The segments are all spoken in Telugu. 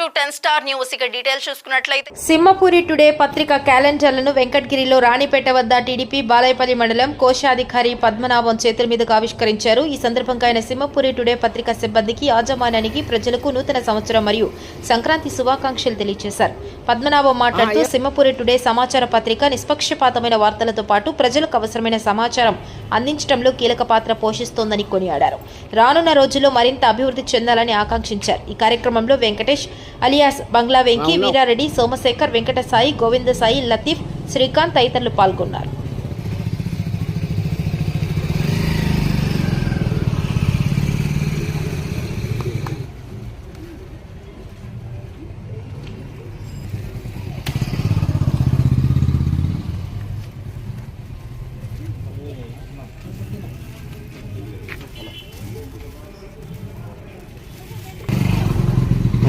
To ten star news. ఇక డీటెయిల్స్ చూసుకున్నట్లయితే సింహపురి టుడే పత్రిక క్యాలెండర్లను వెంకటగిరిలో రాణిపేట వద్ద టీడీపీ బాలాయపల్లి మండలం కోశాధికారి పద్మనాభం చేతుల మీదుగా ఆవిష్కరించారు. ఈ సందర్భంగా ఆయన సింహపురి టుడే పత్రిక సిబ్బందికి యాజమాన్యానికి ప్రజలకు నూతన సంవత్సరం మరియు సంక్రాంతి శుభాకాంక్షలు తెలియజేశారు. పద్మనాభం మాట్లాడుతూ సింహపురి టుడే సమాచార పత్రిక నిష్పక్షపాతమైన వార్తలతో పాటు ప్రజలకు అవసరమైన సమాచారం అందించడంలో కీలక పాత్ర పోషిస్తోందని కొనియాడారు. రానున్న రోజుల్లో మరింత అభివృద్ధి చెందాలని ఆకాంక్షించారు. ఈ కార్యక్రమంలో వెంకటేష్ అలియాస్ బంగ్లా వెంకీ వీరారెడ్డి సోమశేఖర్ వెంకట సాయి గోవింద సాయి లతీఫ్ శ్రీకాంత్ తదితరులు పాల్గొన్నారు.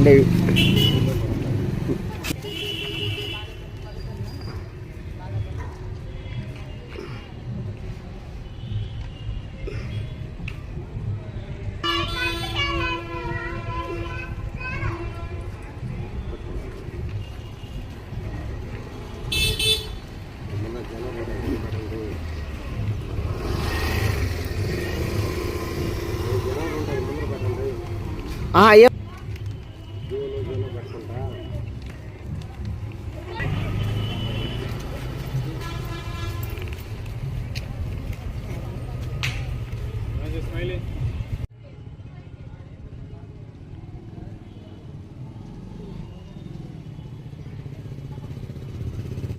అంటే ఆ, అయ్యా. mileage